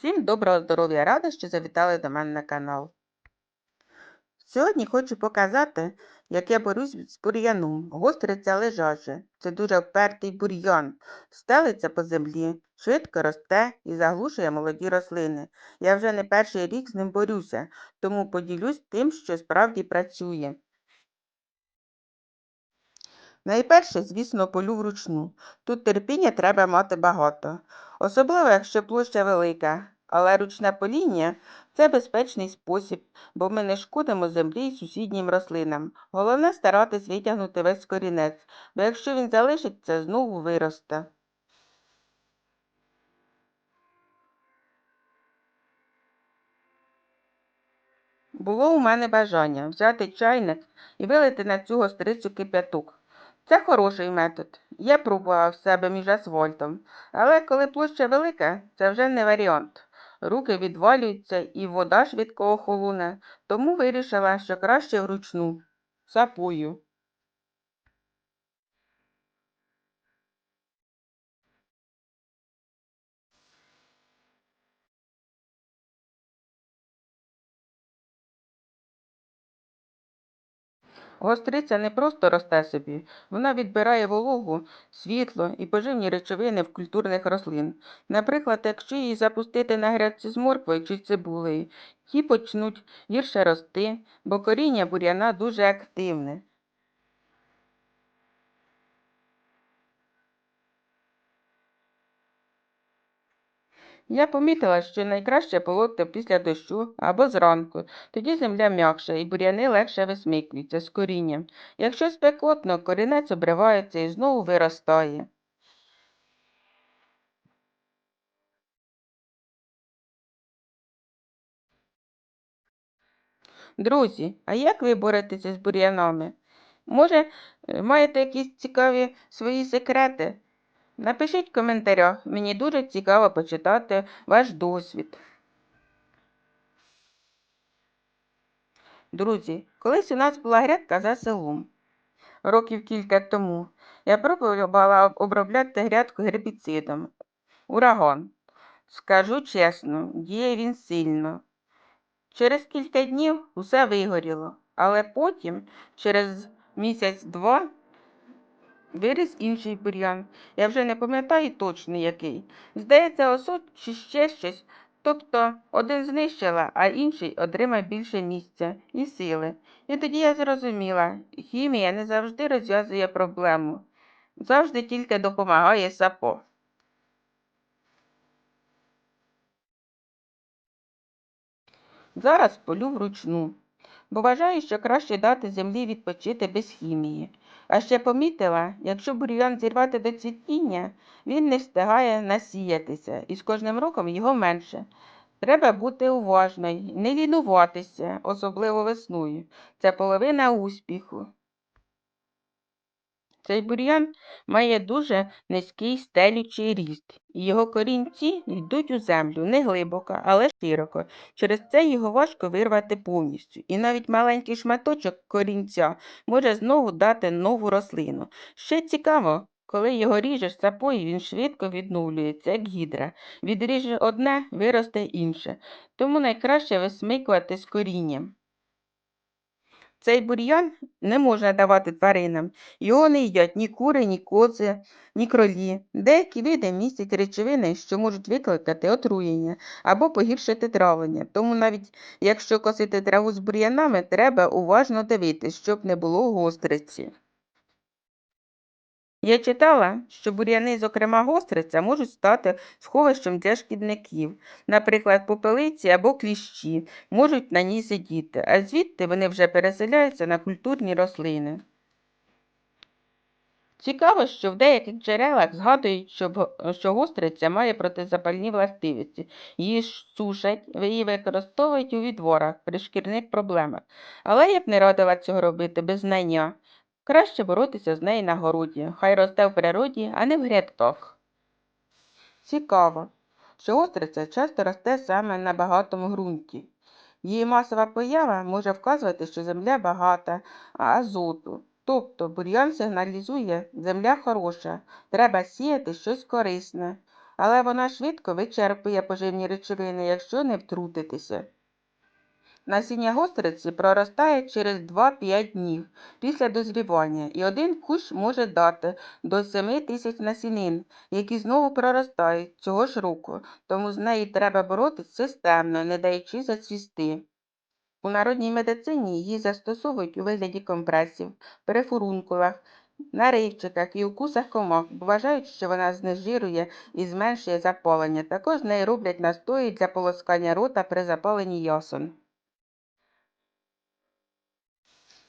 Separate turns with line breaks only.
Всім доброго здоров'я! Рада, що завітали до мене на канал. Сьогодні хочу показати, як я борюсь з бур'яном. Гостриця лежаче. Це дуже впертий бур'ян. Стелиться по землі, швидко росте і заглушує молоді рослини. Я вже не перший рік з ним борюся, тому поділюсь тим, що справді працює. Найперше, звісно, полю вручну. Тут терпіння треба мати багато, особливо, якщо площа велика. Але ручне поління це безпечний спосіб, бо ми не шкодимо землі і сусіднім рослинам. Головне старатись витягнути весь корінець, бо якщо він залишиться, знову виросте. Було у мене бажання взяти чайник і вилити на цю гострицю кип'яток. Це хороший метод. Я пробував себе між асфальтом, але коли площа велика, це вже не варіант. Руки відвалюються і вода швидко охолоне, тому вирішила, що краще вручну. Сапою. Гостриця не просто росте собі, вона відбирає вологу, світло і поживні речовини в культурних рослин. Наприклад, якщо її запустити на грядці з морквою чи цибулею, ті почнуть гірше рости, бо коріння бур'яна дуже активне. Я помітила, що найкраще полоти після дощу або зранку, тоді земля м'якша і бур'яни легше висмикуються з корінням. Якщо спекотно, корінець обривається і знову виростає. Друзі, а як ви боретеся з бур'янами? Може, е, маєте якісь цікаві свої секрети? Напишіть в коментарях, мені дуже цікаво почитати ваш досвід. Друзі, колись у нас була грядка за селом. Років кілька тому я пробувала обробляти грядку гербіцидом. Ураган. Скажу чесно, діє він сильно. Через кілька днів усе вигоріло, але потім, через місяць-два, виріс інший бур'ян. Я вже не пам'ятаю точно який. Здається, осот чи ще щось. Тобто один знищила, а інший отримав більше місця і сили. І тоді я зрозуміла, хімія не завжди розв'язує проблему, завжди тільки допомагає сапо. Зараз полю вручну, бо вважаю, що краще дати землі відпочити без хімії. А ще помітила, якщо бур'ян зірвати до цвітіння, він не встигає насіятися, і з кожним роком його менше. Треба бути уважною, не лінуватися, особливо весною. Це половина успіху. Цей бур'ян має дуже низький стелючий ріст, і його корінці йдуть у землю не глибоко, але широко. Через це його важко вирвати повністю. І навіть маленький шматочок корінця може знову дати нову рослину. Ще цікаво, коли його ріжеш сапою, він швидко відновлюється, як гідра. Відріже одне, виросте інше. Тому найкраще висмикувати з корінням. Цей бур'ян не можна давати тваринам. Його не їдять ні кури, ні кози, ні кролі. Деякі види містять речовини, що можуть викликати отруєння або погіршити травлення. Тому навіть якщо косити траву з бур'янами, треба уважно дивитись, щоб не було гостриці. Я читала, що бур'яни, зокрема гостриця, можуть стати сховищем для шкідників, наприклад, попелиці або кліщі можуть на ній сидіти, а звідти вони вже переселяються на культурні рослини. Цікаво, що в деяких джерелах згадують, що, що гостриця має протизапальні властивості. Її сушать, її використовують у відворах при шкірних проблемах. Але я б не радила цього робити без знання. Краще боротися з нею на городі. Хай росте в природі, а не в грядках. Цікаво, що остриця часто росте саме на багатому ґрунті. Її масова поява може вказувати, що земля багата, а азоту. Тобто бур'ян сигналізує, земля хороша, треба сіяти щось корисне. але вона швидко вичерпує поживні речовини, якщо не втрутитися. Насіння гостриці проростає через 2-5 днів після дозрівання, і один кущ може дати до 7 тисяч насінин, які знову проростають цього ж року, тому з нею треба боротися системно, не даючи зацвісти. У народній медицині її застосовують у вигляді компресів, перифурункулах, наривчиках і укусах бо вважають, що вона знежирує і зменшує запалення. Також з неї роблять настої для полоскання рота при запаленні ясон.